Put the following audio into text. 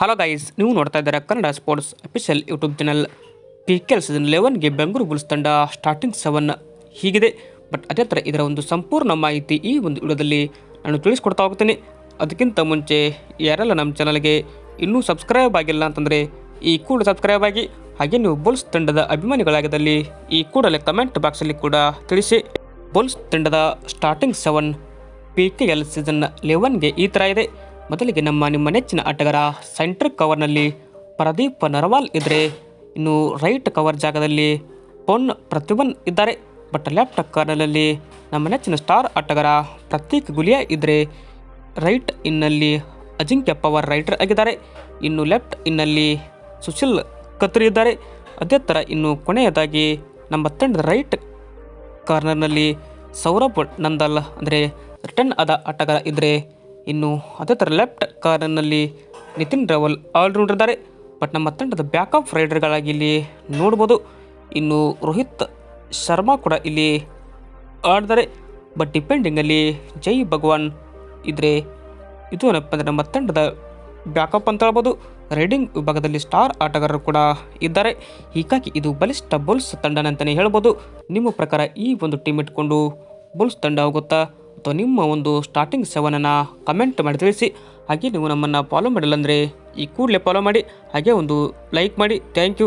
Hello guys ನೀವು ನೋಡ್ತಾ ಇದ್ದಾರೆ Kannada sports official YouTube channel P K L season ಲೆವೆನ್ಗೆ Bengaluru Bulls ತಂಡ ಸ್ಟಾರ್ಟಿಂಗ್ ಸೆವೆನ್ ಹೀಗಿದೆ. ಬಟ್ ಅದೇ ಥರ ಇದರ ಒಂದು ಸಂಪೂರ್ಣ ಮಾಹಿತಿ ಈ ಒಂದು ವಿಡಿಯೋದಲ್ಲಿ ನಾನು ತಿಳಿಸ್ಕೊಡ್ತಾ ಹೋಗ್ತೀನಿ. ಅದಕ್ಕಿಂತ ಮುಂಚೆ ಯಾರೆಲ್ಲ ನಮ್ಮ ಚಾನಲ್ಗೆ ಇನ್ನೂ ಸಬ್ಸ್ಕ್ರೈಬ್ ಆಗಿಲ್ಲ ಅಂತಂದರೆ ಈ ಕೂಡ ಸಬ್ಸ್ಕ್ರೈಬ್ ಆಗಿ, ಹಾಗೆ ನೀವು ಬುಲ್ಸ್ ತಂಡದ ಅಭಿಮಾನಿಗಳಾಗದಲ್ಲಿ ಈ ಕೂಡಲೇ ಕಮೆಂಟ್ ಬಾಕ್ಸಲ್ಲಿ ಕೂಡ ತಿಳಿಸಿ. ಬುಲ್ಸ್ ತಂಡದ starting seven P K L season ಲೆವೆನ್ಗೆ ಈ ಥರ ಇದೆ. ಮೊದಲಿಗೆ ನಮ್ಮ ನಿಮ್ಮ ನೆಚ್ಚಿನ ಆಟಗಾರ ಸೆಂಟರ್ ಕವರ್ನಲ್ಲಿ ಪ್ರದೀಪ್ ನರವಾಲ್ ಇದ್ದರೆ ಇನ್ನು ರೈಟ್ ಕವರ್ ಜಾಗದಲ್ಲಿ ಪೊನ್ ಪ್ರತಿಭನ್ ಇದ್ದಾರೆ. ಬಟ್ ಲೆಫ್ಟ್ ಕಾರ್ನರ್ನಲ್ಲಿ ನಮ್ಮ ನೆಚ್ಚಿನ ಸ್ಟಾರ್ ಆಟಗಾರ ಪ್ರತೀಕ್ ಗುಲಿಯಾ ಇದ್ದರೆ ರೈಟ್ ಇನ್ನಲ್ಲಿ ಅಜಿಂಕ್ಯ ಪವರ್ ರೈಟರ್ ಆಗಿದ್ದಾರೆ. ಇನ್ನು ಲೆಫ್ಟ್ ಇನ್ನಲ್ಲಿ ಸುಶೀಲ್ ಕತ್ರಿ ಇದ್ದಾರೆ. ಅದೇ ಥರ ಇನ್ನು ಕೊನೆಯದಾಗಿ ನಮ್ಮ ತಂಡದ ರೈಟ್ ಕಾರ್ನರ್ನಲ್ಲಿ ಸೌರಭ್ ನಂದಲ್ ಅಂದರೆ ರಿಟರ್ನ್ ಆದ ಆಟಗಾರ ಇದ್ದರೆ ಇನ್ನು ಅದೇ ಥರ ಲೆಫ್ಟ್ ಕಾರ್ನರ್ನಲ್ಲಿ ನಿತಿನ್ ರಾವಲ್ ಆಲ್ರೌಂಡರ್ ಇದ್ದಾರೆ. ಬಟ್ ನಮ್ಮ ತಂಡದ ಬ್ಯಾಕಪ್ ರೈಡರ್ಗಳಾಗಿ ಇಲ್ಲಿ ನೋಡ್ಬೋದು. ಇನ್ನು ರೋಹಿತ್ ಶರ್ಮಾ ಕೂಡ ಇಲ್ಲಿ ಆಡಿದ್ದಾರೆ ಬಟ್ ಡಿಪೆಂಡಿಂಗಲ್ಲಿ ಜೈ ಭಗವಾನ್ ಇದ್ದರೆ ಇದು ಏನಪ್ಪ ಅಂದರೆ ನಮ್ಮ ತಂಡದ ಬ್ಯಾಕಪ್ ಅಂತ ಹೇಳ್ಬೋದು. ರೈಡಿಂಗ್ ವಿಭಾಗದಲ್ಲಿ ಸ್ಟಾರ್ ಆಟಗಾರರು ಕೂಡ ಇದ್ದಾರೆ. ಹೀಗಾಗಿ ಇದು ಬಲಿಷ್ಠ ಬುಲ್ಸ್ ತಂಡನಂತಲೇ ಹೇಳ್ಬೋದು. ನಿಮ್ಮ ಪ್ರಕಾರ ಈ ಒಂದು ಟೀಮ್ ಇಟ್ಕೊಂಡು ಬುಲ್ಸ್ ತಂಡ ಹೋಗುತ್ತಾ ಅಥವಾ ನಿಮ್ಮ ಒಂದು ಸ್ಟಾರ್ಟಿಂಗ್ ಸೆವೆನನ್ನು ಕಮೆಂಟ್ ಮಾಡಿ ತಿಳಿಸಿ. ಹಾಗೆ ನೀವು ನಮ್ಮನ್ನು ಫಾಲೋ ಮಾಡಿಲ್ಲ ಅಂದರೆ ಈ ಕೂಡಲೇ ಫಾಲೋ ಮಾಡಿ, ಹಾಗೆ ಒಂದು ಲೈಕ್ ಮಾಡಿ. Thank you